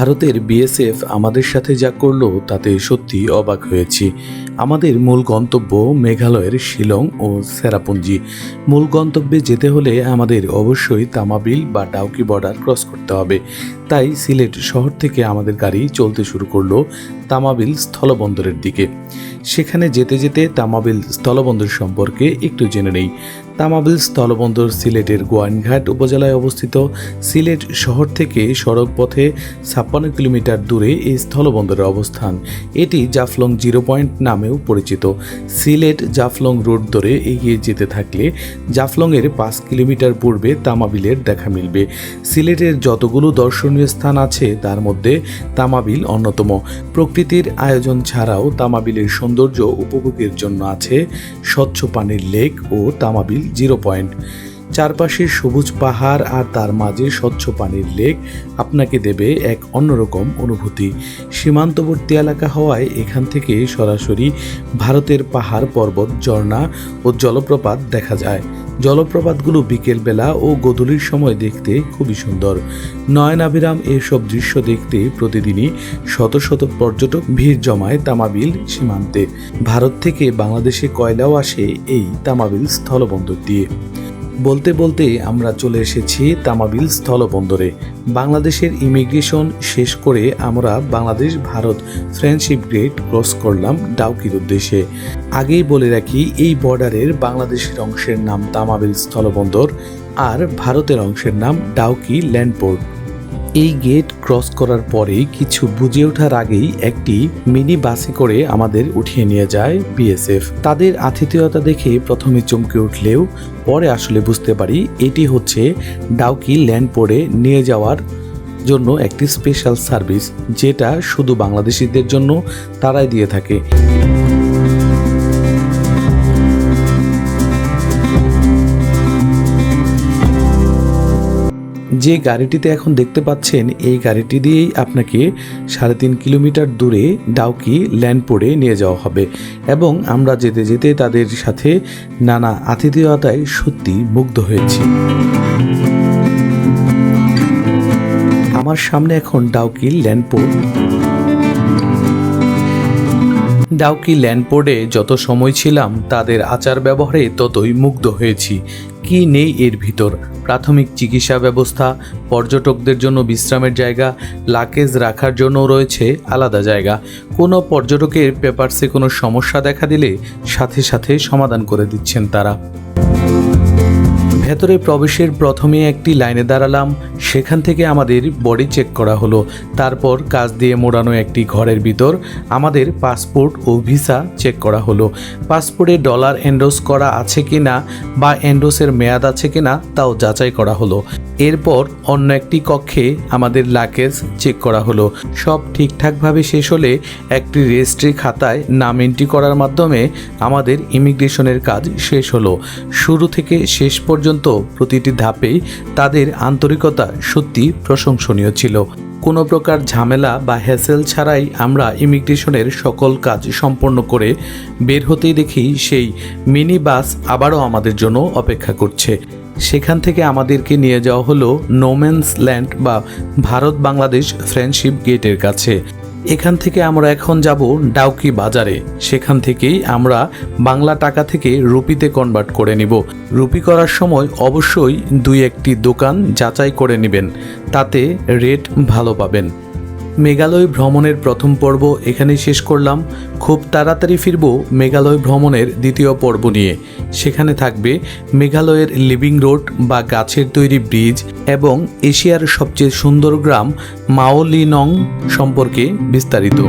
ভারতের বিএসএফ আমাদের সাথে যা করল, তাতে সত্যি অবাক হয়েছি। আমাদের মূল গন্তব্য মেঘালয়ের শিলং ও সেরাপুঞ্জি। মূল গন্তব্যে যেতে হলে আমাদের অবশ্যই তামাবিল বা ডাউকি বর্ডার ক্রস করতে হবে। তাই সিলেট শহর থেকে আমাদের গাড়ি চলতে শুরু করল তামাবিল স্থলবন্দরের দিকে। সেখানে যেতে যেতে তামাবিল স্থলবন্দর সম্পর্কে একটু জেনে নেই। তামাবিল স্থলবন্দর সিলেটের গোয়াইনঘাট উপজেলায় অবস্থিত সিলেট শহর থেকে সড়ক পথে ছাপ্পান্ন কিলোমিটার দূরে এই স্থলবন্দরের অবস্থান। এটি জাফলং জিরো পয়েন্ট নামেও পরিচিত। সিলেট জাফলং রোড ধরে এগিয়ে যেতে থাকলে জাফলংয়ের পাঁচ কিলোমিটার পূর্বে তামাবিলের দেখা মিলবে। সিলেটের যতগুলো দর্শনীয় স্থান আছে, তার মধ্যে তামাবিল অন্যতম। প্রকৃতির আয়োজন ছাড়াও তামাবিলের সৌন্দর্য উপভোগের জন্য আছে স্বচ্ছ পানির লেক ও তামাবিল 0.0 point চারপাশের সবুজ পাহাড় আর তার মাঝে স্বচ্ছ পানির লেক আপনাকে দেবে এক অন্যরকম অনুভূতি। সীমান্তবর্তী এলাকা হওয়ায় এখান থেকে সরাসরি ভারতের পাহাড় পর্বত, ঝর্ণা ও জলপ্রপাত দেখা যায়। জলপ্রপাতগুলো বিকেলবেলা ও গধূলির সময় দেখতে খুবই সুন্দর। নয়নাভিরাম এসব দৃশ্য দেখতে প্রতিদিনই শত শত পর্যটক ভিড় জমায় তামাবিল সীমান্তে। ভারত থেকে বাংলাদেশে কয়লাও আসে এই তামাবিল স্থলবন্দর দিয়ে। বলতে বলতে আমরা চলে এসেছি তামাবিল স্থলবন্দরে। বাংলাদেশের ইমিগ্রেশন শেষ করে আমরা Bangladesh, Bharat friendship gate cross করলাম ডাউকির উদ্দেশ্যে। আগেই বলে রাখি, এই বর্ডারের বাংলাদেশের অংশের নাম তামাবিল স্থলবন্দর আর ভারতের অংশের নাম ডাউকি ল্যান্ডপোর্ট এই গেট ক্রস করার পরেই কিছু বুঝে ওঠার আগেই একটি মিনি বাসে করে আমাদের উঠিয়ে নিয়ে যায় বিএসএফ তাদের আতিথেয়তা দেখে প্রথমে চমকে উঠলেও পরে আসলে বুঝতে পারি এটি হচ্ছে ডাউকি ল্যান্ডপোর্টে নিয়ে যাওয়ার জন্য একটি স্পেশাল সার্ভিস যেটা শুধু বাংলাদেশিদের জন্য, তারাই দিয়ে থাকে। যে গাড়িটিতে এখন দেখতে পাচ্ছেন, এই গাড়িটি দিয়েই আপনাকে সাড়ে তিন কিলোমিটার দূরে ডাউকি ল্যান্ডপোর্টে নিয়ে যাওয়া হবে এবং আমরা যেতে যেতে তাদের সাথে নানা আতিথেয়তায় সত্যি মুগ্ধ হয়েছি। আমার সামনে এখন ডাউকি ল্যান্ডপোর্ট ডাউকি ল্যান্ডপোর্ডে যত সময় ছিলাম, তাদের আচার ব্যবহারে ততই মুগ্ধ হয়েছি। কি নেই এর ভিতর? প্রাথমিক চিকিৎসা ব্যবস্থা, পর্যটকদের জন্য বিশ্রামের জায়গা লাকেজ রাখার জন্য রয়েছে আলাদা জায়গা। কোনো পর্যটকের পেপারসে কোনো সমস্যা দেখা দিলে সাথে সাথে সমাধান করে দিচ্ছেন তারা। ভেতরে প্রবেশের প্রথমে একটি লাইনে দাঁড়ালাম, সেখান থেকে আমাদের বডি চেক করা হলো। তারপর কাজ দিয়ে মোড়ানো একটি ঘরের ভিতর আমাদের পাসপোর্ট ও ভিসা চেক করা হলো। পাসপোর্টে ডলার এন্ডোস করা আছে কি না বা এন্ডোসের মেয়াদ আছে কি না তাও যাচাই করা হলো। এরপর অন্য একটি কক্ষে আমাদের লাকেজ চেক করা হলো। সব ঠিকঠাকভাবে শেষ হলে একটি রেজিস্ট্রি খাতায় নাম এন্ট্রি করার মাধ্যমে আমাদের ইমিগ্রেশনের কাজ শেষ হলো। শুরু থেকে শেষ পর্যন্ত প্রতিটি ধাপেই তাদের আন্তরিকতা সত্যি প্রশংসনীয় ছিল। কোনো প্রকার ঝামেলা বা হ্যাসেল ছাড়াই আমরা ইমিগ্রেশনের সকল কাজ সম্পন্ন করে বের হতেই দেখি সেই মিনি বাস আবারও আমাদের জন্য অপেক্ষা করছে। সেখান থেকে আমাদেরকে নিয়ে যাওয়া হলো নোম্যান্স ল্যান্ড বা ভারত বাংলাদেশ ফ্রেন্ডশিপ গেটের কাছে। এখান থেকে আমরা এখন যাব ডাউকি বাজারে। সেখান থেকেই আমরা বাংলা টাকা থেকে রুপিতে কনভার্ট করে নিব। রুপি করার সময় অবশ্যই দুই একটি দোকান যাচাই করে নেবেন। তাতে রেট ভালো পাবেন। মেঘালয় ভ্রমণের প্রথম পর্ব এখানেই শেষ করলাম। খুব তাড়াতাড়ি ফিরব মেঘালয় ভ্রমণের দ্বিতীয় পর্ব নিয়ে। সেখানে থাকবে মেঘালয়ের লিভিং রোড বা গাছের তৈরি ব্রিজ এবং এশিয়ার সবচেয়ে সুন্দর গ্রাম মাওলিনং সম্পর্কে বিস্তারিত।